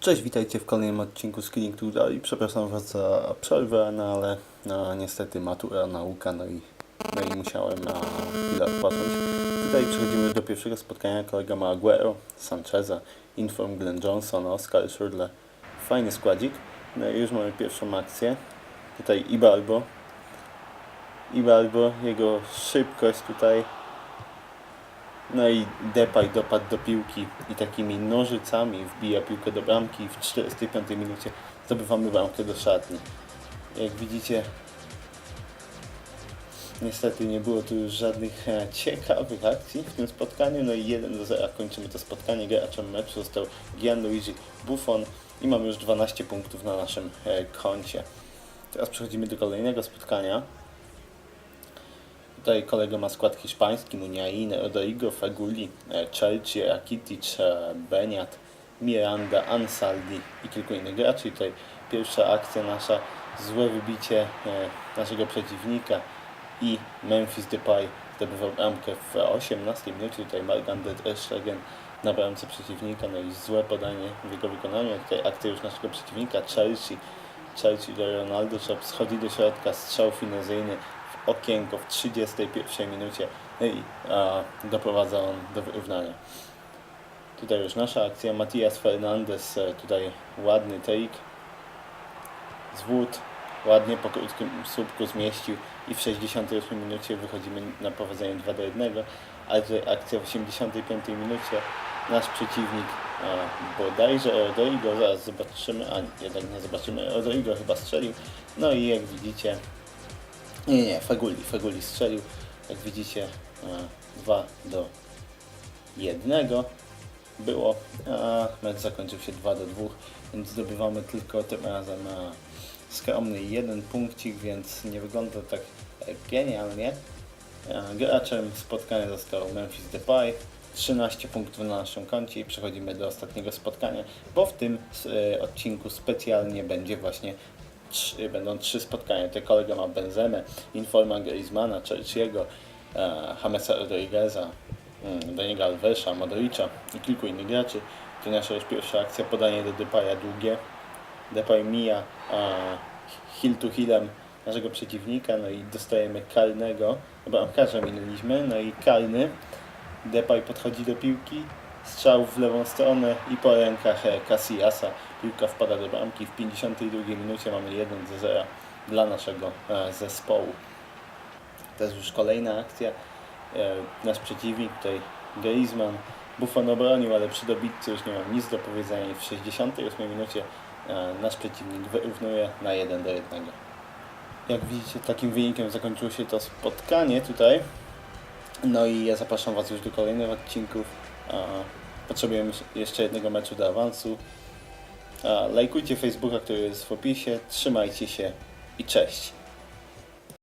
Cześć, witajcie w kolejnym odcinku z Killing i przepraszam Was za przerwę, no ale no, niestety matura, nauka, no i, no i musiałem na chwilę odpocząć. Tutaj przechodzimy do pierwszego spotkania, kolega ma Sancheza, Inform Glenn Johnson, Oscar Schürrle, fajny składzik. No i już mamy pierwszą akcję, tutaj Ibalbo, Ibalbo, jego szybkość tutaj no i Depay dopadł do piłki i takimi nożycami wbija piłkę do bramki i w 45 minucie zdobywamy bramkę do szatni. Jak widzicie, niestety nie było tu już żadnych e, ciekawych akcji w tym spotkaniu. No i 1 do 0 kończymy to spotkanie. Graczem meczu został Gianluigi Buffon i mamy już 12 punktów na naszym e, koncie. Teraz przechodzimy do kolejnego spotkania. Tutaj kolega ma skład hiszpański, Muniain, Rodrigo, Faguli, e, Chelsea, Rakitic, e, Beniat, Miranda, Ansaldi i kilku innych graczy. I tutaj pierwsza akcja nasza, złe wybicie e, naszego przeciwnika i Memphis Depay zdobywał bramkę w 18 minucie. Tutaj Margander Eschregen na bramce przeciwnika, no i złe podanie w jego wykonaniu. Tutaj akcja już naszego przeciwnika, Chelsea. Chelsea do Ronaldo, Shop schodzi do środka, strzał finezyjny okienko w 31 minucie. No i a, doprowadza on do wyrównania. Tutaj już nasza akcja, Matias Fernandez, e, tutaj ładny take, zwód, ładnie po krótkim słupku zmieścił i w 68 minucie wychodzimy na prowadzenie 2 do 1, ale tutaj akcja w 85 minucie, nasz przeciwnik a, bodajże Rodrigo, zaraz zobaczymy, a jednak nie zobaczymy, Rodrigo chyba strzelił, no i jak widzicie, nie, nie, Faguli, Faguli strzelił, jak widzicie, 2 do 1 było, a mecz zakończył się 2 do 2, więc zdobywamy tylko tym razem a, skromny jeden punkcik, więc nie wygląda tak e, genialnie. E, Graczem spotkania został Memphis Depay, 13 punktów na naszym koncie i przechodzimy do ostatniego spotkania, bo w tym e, odcinku specjalnie będzie właśnie trzy, będą trzy spotkania. Tutaj kolega ma Benzemę, Informa Griezmana, Chelsea'ego, e, Jamesa Rodrigueza, mm, Daniela Alvesa, Modricza i kilku innych graczy. To nasza już pierwsza akcja, podanie do Depaya długie. Depay mija e, hill to hillem naszego przeciwnika, no i dostajemy karnego. Bramkarza minęliśmy, no i karny. Depay podchodzi do piłki, strzał w lewą stronę i po rękach e, Casillasa piłka wpada do bramki. W 52 minucie mamy 1 do 0 dla naszego e, zespołu. To jest już kolejna akcja. E, Nasz przeciwnik tutaj Griezmann Buffon obronił, ale przy dobitce już nie mam nic do powiedzenia i w 68 minucie nasz przeciwnik wyrównuje na 1 do 1. Jak widzicie, takim wynikiem zakończyło się to spotkanie tutaj. No i ja zapraszam Was już do kolejnych odcinków. Potrzebujemy jeszcze jednego meczu do awansu. A, Lajkujcie Facebooka, który jest w opisie. Trzymajcie się i cześć.